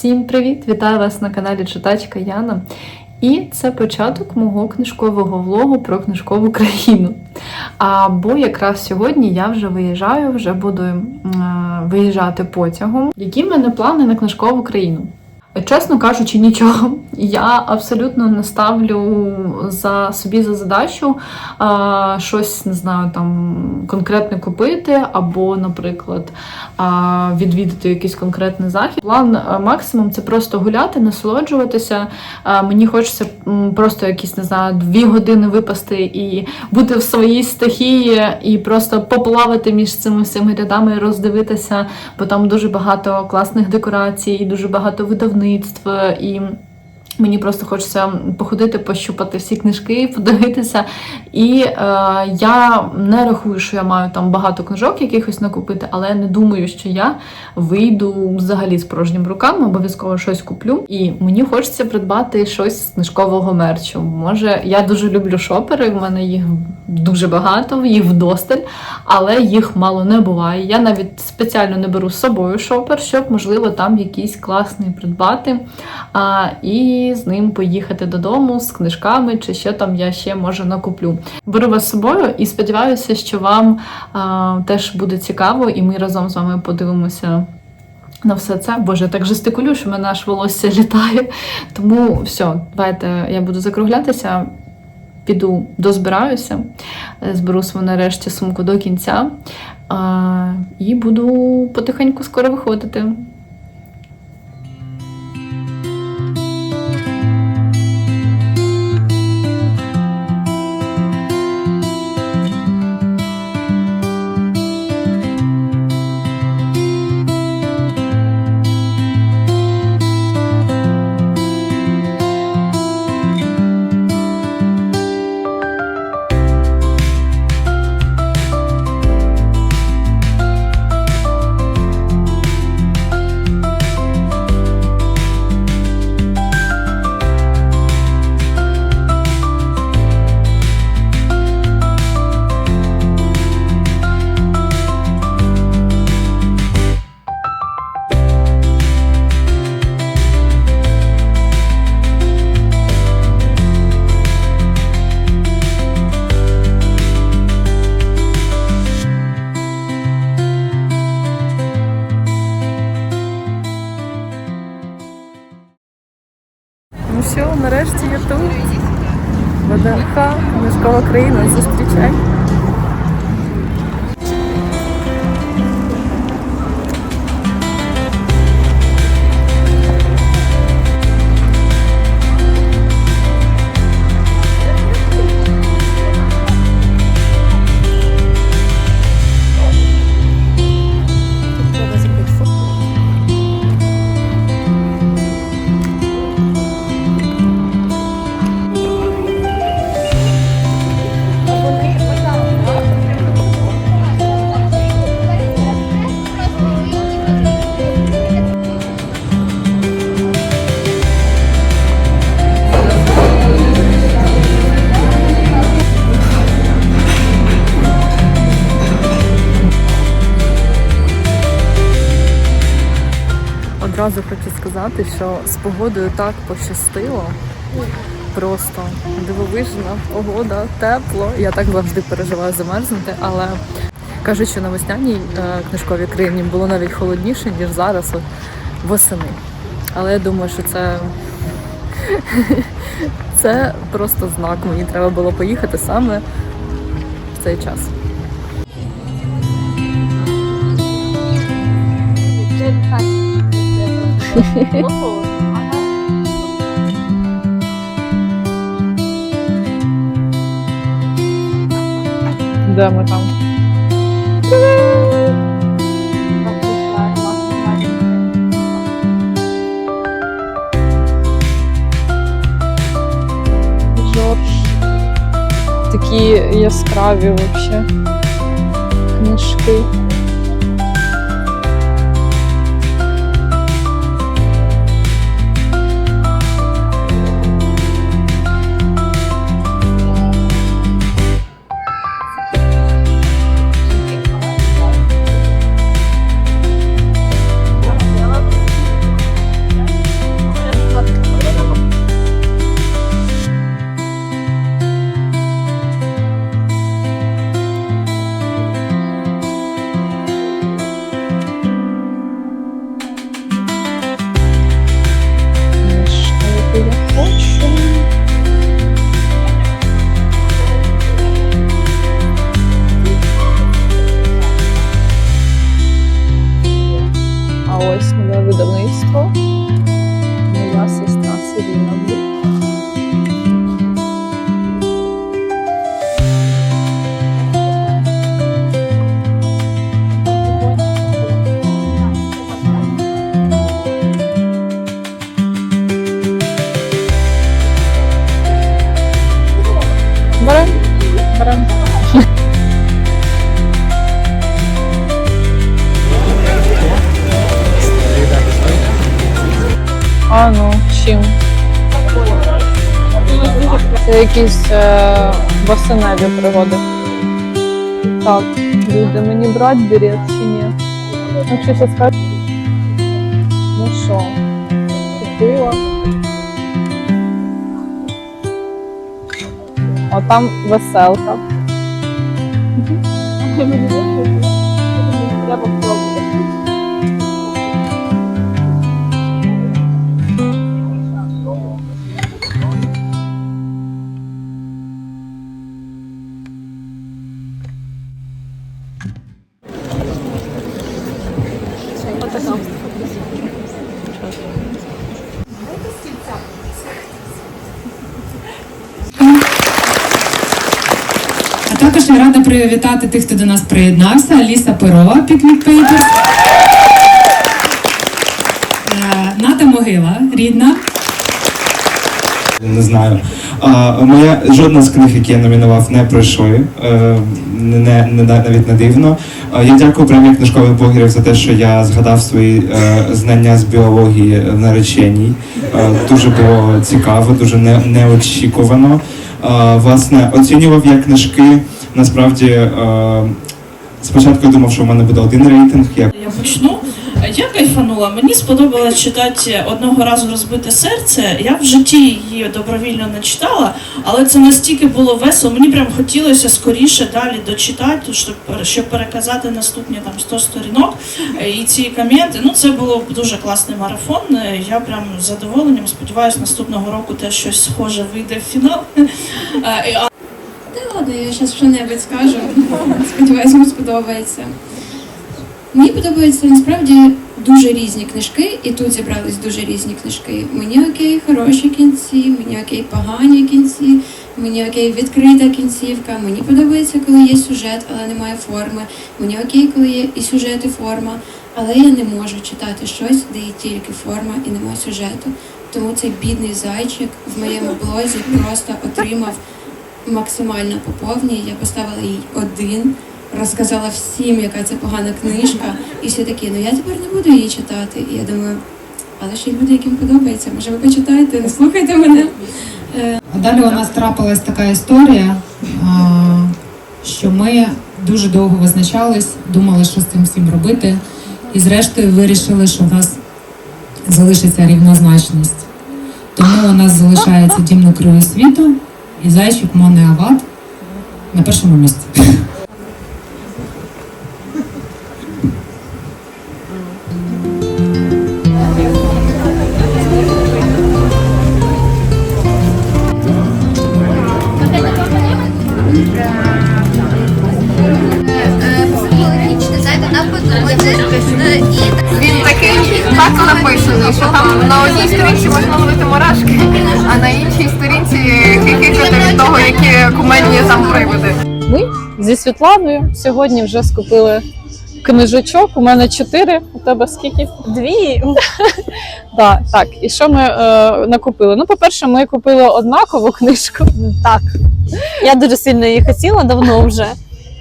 Всім привіт! Вітаю вас на каналі Читачка Яна. І це початок мого книжкового влогу про книжкову країну. Або якраз сьогодні я вже виїжджаю, вже буду е, виїжджати потягом. Які в мене плани на книжкову країну? Чесно кажучи, нічого. Я абсолютно не ставлю за собі за задачу а, щось, не знаю, там конкретне купити, або, наприклад, а, відвідати якийсь конкретний захід. План а, максимум це просто гуляти, насолоджуватися. А, мені хочеться просто якісь, не знаю, дві години випасти і бути в своїй стихії, і просто поплавати між цими всіми рядами роздивитися, бо там дуже багато класних декорацій, дуже багато видавництв і. Мені просто хочеться походити, пощупати всі книжки, подивитися. І е, я не рахую, що я маю там багато книжок якихось накупити, але не думаю, що я вийду взагалі з порожніми руками, обов'язково щось куплю. І мені хочеться придбати щось з книжкового мерчу. Може, я дуже люблю шопери, в мене їх дуже багато, їх вдосталь, але їх мало не буває. Я навіть спеціально не беру з собою шопер, щоб, можливо, там якийсь класний придбати. А, І з ним поїхати додому з книжками, чи що там я ще може накуплю. Беру вас з собою і сподіваюся, що вам а, теж буде цікаво, і ми разом з вами подивимося. На все це, боже, я так жестикулю, що в мене аж волосся літає. Тому все, давайте я буду закруглятися, піду дозбираюся, зберу свою нарешті сумку до кінця і буду потихеньку скоро виходити. Одразу хочу сказати, що з погодою так пощастило. Просто дивовижна погода, тепло. Я так завжди переживаю замерзнути, але кажуть, що на весняній е, книжковій країні було навіть холодніше, ніж зараз от, восени. Але я думаю, що це, це просто знак. Мені треба було поїхати саме в цей час. Де ми там? Жорж. Такі яскраві вообще книжки. ось нове видавництво. Моя сестра Сиріна. Це якісь е, восеневі пригоди. Так, люди, мені брати берет чи ні? Якщо ще скажуть. Ну що, купила. О, там веселка. Треба пробувати. Також я рада привітати тих, хто до нас приєднався. Аліса Перова, Picnic Papers. Е, Ната Могила, рідна. Не знаю. А, моя жодна з книг, які я номінував, не пройшли. Е, не, не, навіть не дивно. Я дякую премії книжкових блогерів за те, що я згадав свої е, знання з біології в нареченій. Дуже було цікаво, дуже не, неочікувано. Власне, оцінював я книжки. Насправді, спочатку я думав, що в мене буде один рейтинг. Я Я почну. Я кайфанула. Мені сподобалось читати одного разу розбите серце. Я в житті її добровільно не читала, але це настільки було весело. Мені прям хотілося скоріше далі дочитати, щоб, щоб переказати наступні там 100 сторінок. Е, І ці коменти. Ну це було дуже класний марафон. Е, Я прям з задоволенням сподіваюся, наступного року теж щось схоже вийде в фінал. Е, Та ладно, я зараз що-небудь скажу. Сподіваюсь, вам сподобається. Мені подобаються насправді дуже різні книжки, і тут зібрались дуже різні книжки. Мені окей, хороші кінці, мені окей, погані кінці, мені окей, відкрита кінцівка. Мені подобається, коли є сюжет, але немає форми. Мені окей, коли є і сюжет, і форма. Але я не можу читати щось, де є тільки форма і немає сюжету. Тому цей бідний зайчик в моєму блозі просто отримав максимально по повній. Я поставила їй один, розказала всім, яка це погана книжка. І всі такі, ну я тепер не буду її читати. І я думаю, але ж є люди, яким подобається. Може, ви почитаєте, слухайте мене. А далі у нас трапилась така історія, що ми дуже довго визначались, думали, що з цим всім робити, і зрештою вирішили, що в нас залишиться рівнозначність. Тому у нас залишається дім на краю світу і зайчик Моне Ават на першому місці. Він такий багато написаний, що там на одній сторінці можна ловити мурашки, а на іншій сторінці хихикати від того, які кумедні там приводи. Ми зі Світланою сьогодні вже скупили книжечок. У мене чотири. У тебе скільки? Дві. да, так. І що ми е, накупили? Ну, по-перше, ми купили однакову книжку. Так. Я дуже сильно її хотіла давно вже.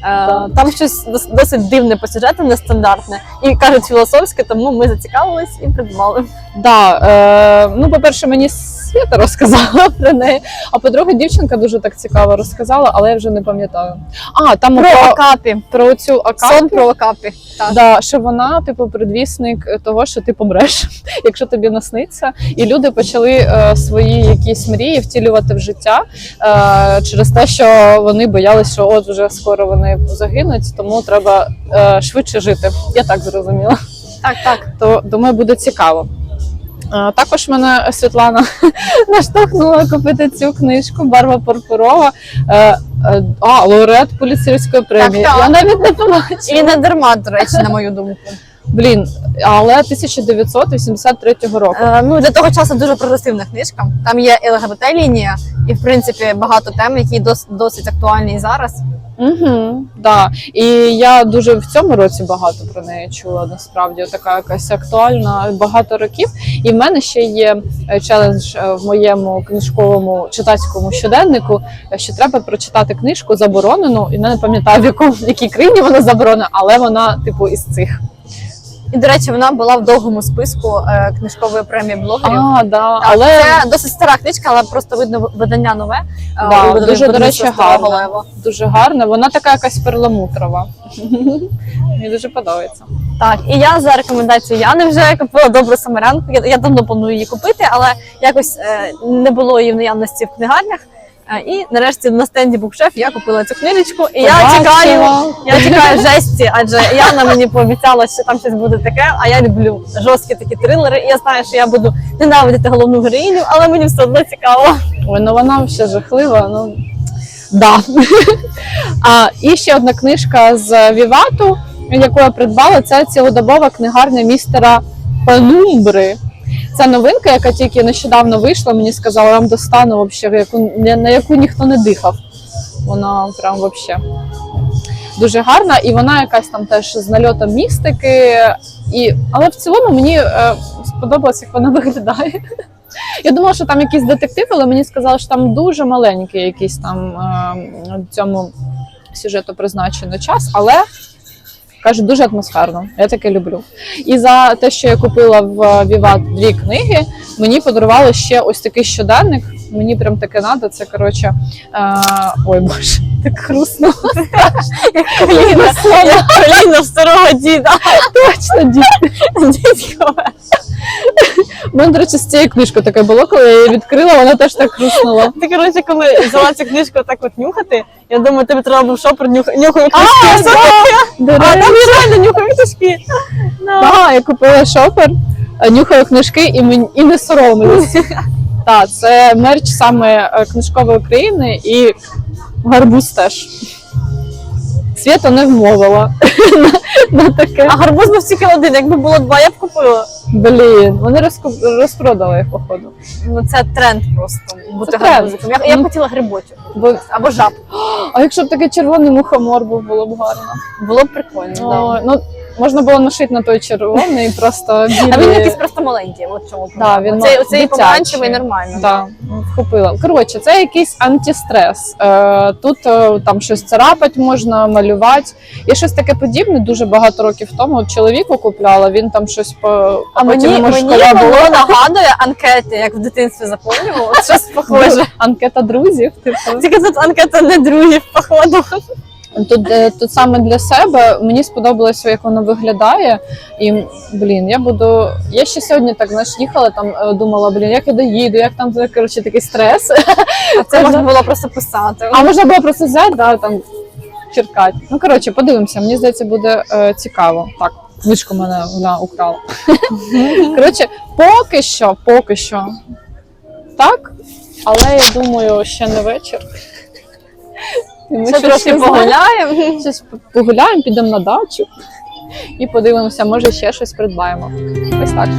Е, Там щось дос- досить дивне по сюжету, нестандартне. І кажуть філософське, тому ми зацікавились і придбали. Да, е, ну, по-перше, мені Свята розказала про неї. А по-друге, дівчинка дуже так цікаво розказала, але я вже не пам'ятаю. А, там Про про, Акапі. про цю акапі. Сон про Акапі. Так. Да, що вона, типу, предвісник того, що ти помреш, якщо тобі насниться. І люди почали е, свої якісь мрії втілювати в життя е, через те, що вони боялися, що от вже скоро вони загинуть, тому треба е, швидше жити. Я так зрозуміла. Так, так. То думаю, буде цікаво. Також мене Світлана наштовхнула купити цю книжку Барва Пурпурова. Е, е, А, лауреат поліцейської премії. так. Я навіть не побачила. І не дарма, до речі, на мою думку. Блін, але 1983 року. Е, ну, для того часу дуже прогресивна книжка. Там є ЛГБТ-лінія, і в принципі багато тем, які дос- досить актуальні і зараз. Угу, да. І я дуже в цьому році багато про неї чула. Насправді така якась актуальна багато років. І в мене ще є е, челендж е, в моєму книжковому читацькому щоденнику, е, що треба прочитати книжку заборонену. І я не пам'ятаю в якому в якій країні вона заборонена, але вона, типу, із цих. І, до речі, вона була в довгому списку е, книжкової премії блогерів. А, да, Так, але це досить стара книжка, але просто видно видання нове. Е, Да, видано дуже, до речі, Старого. Лева. дуже гарна. Вона така якась перламутрова. Мені дуже подобається. Так, і я за рекомендацією Яни вже купила добру самарянку. Я, я давно планую її купити, але якось е, не було її в наявності в книгарнях. Е, і нарешті на стенді букшеф я купила цю книжечку. І я чекаю, я чекаю жесті, адже Яна мені пообіцяла, що там щось буде таке. А я люблю жорсткі такі трилери. І я знаю, що я буду ненавидіти головну героїню, але мені все одно цікаво. Ой, ну вона ще жахлива. Ну да. а і ще одна книжка з Вівату, яку я придбала, це цілодобова книгарня містера Панумбри. Це новинка, яка тільки нещодавно вийшла. Мені сказали, вам достану яку на яку ніхто не дихав. Вона прям вообще дуже гарна, і вона якась там теж з нальотом містики. І... Але в цілому мені е, сподобалось, як вона виглядає. Я думала, що там якийсь детектив, але мені сказали, що там дуже маленький якийсь там е, цьому сюжету призначено час, але кажуть, дуже атмосферно. Я таке люблю. І за те, що я купила в Віват дві книги, мені подарували ще ось такий щоденник. Мені прям таке надо. Це коротше. Е, ой боже, так хрустно. Коліна, старого діда. Точно, дід. У мене, до речі, з цією книжкою таке було, коли я її відкрила, вона теж так хрустнула. Ти коротше, коли взяла цю книжку так от нюхати, я думаю, тобі треба був шопер нюх... нюхає книжки. А там реально нюхає книжки. Так, я купила шопер, е, нюхаю книжки і не соромлюсь. Так, це мерч саме е, книжкової України і гарбуз теж. Свята не вмовила на, на таке. А гарбуз був тільки один, якби було два, я б купила. Блін, вони розпродали їх, походу. Ну це тренд просто бути гарбузиком. Я, я хотіла грибочок Бо, або жаб. а якщо б такий червоний мухомор був, було б гарно. Було б прикольно. Да. Ну, можна було нашити на той червоний і просто білі. А він якийсь просто маленький, от в чому проблема. він Оцей, оцей помаранчевий нормально. Так, вхопила. Коротше, це якийсь антистрес. Е, тут е, там щось царапати можна, малювати. Я щось таке подібне дуже багато років тому чоловіку купляла, він там щось по А мені, потім мені шкода воно нагадує анкети, як в дитинстві заповнював. Щось похоже. Анкета друзів. Типу. Тільки тут анкета не друзів, походу. Тут, е, тут саме для себе мені сподобалося, як воно виглядає. І блін, я буду. Я ще сьогодні так знаєш, їхала там, е, думала, блін, як я доїду, як там коротше такий стрес. А це можна було просто писати. А можна було просто взяти, да, там черкати. Ну коротше, подивимося. Мені здається, буде е, цікаво. Так, книжку мене вона украла. коротше, поки що, поки що. Так, але я думаю, ще не вечір. Ми Ще трошки погуляємо. Щось погуляємо, підемо на дачу і подивимося, може ще щось придбаємо. Ось так.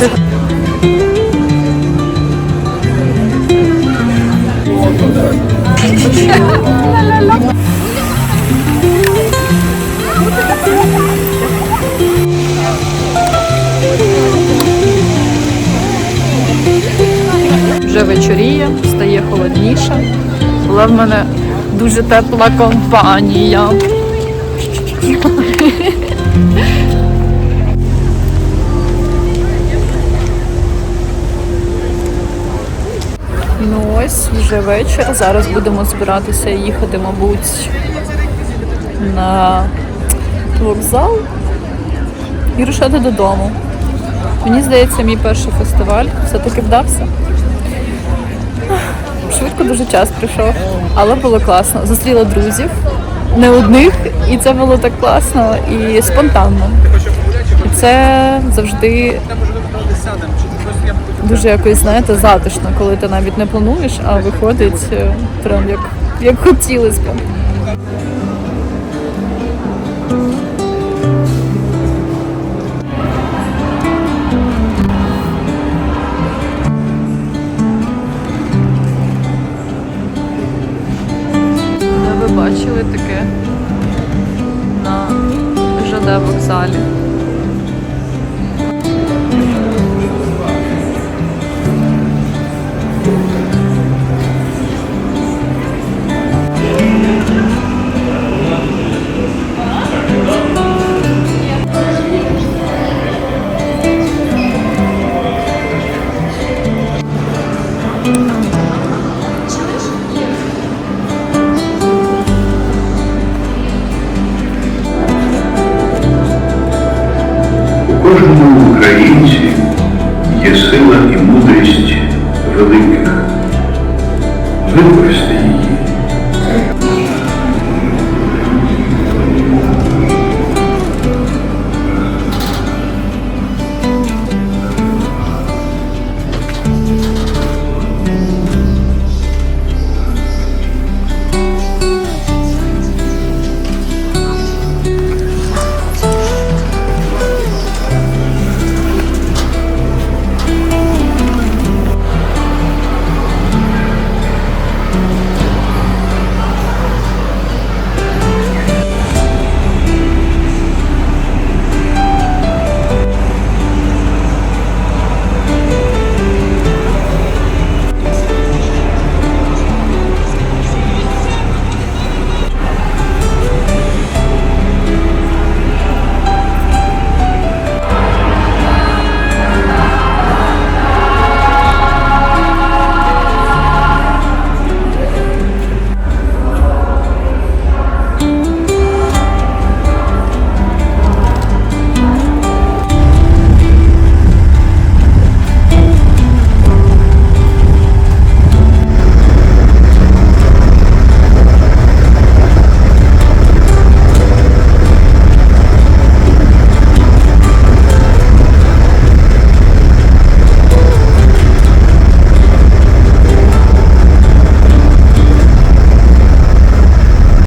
Вже вечоріє, стає холодніше, але в мене дуже тепла компанія. Ось вже вечір. Зараз будемо збиратися їхати, мабуть, на вокзал і рушати додому. Мені здається, мій перший фестиваль все-таки вдався. Швидко дуже час прийшов, але було класно. Зустріла друзів, не одних, і це було так класно і спонтанно. І це завжди дуже якось, знаєте, затишно, коли ти навіть не плануєш, а виходить е, прям як, як хотілося б. Є сила і мудрість великих. Використай її.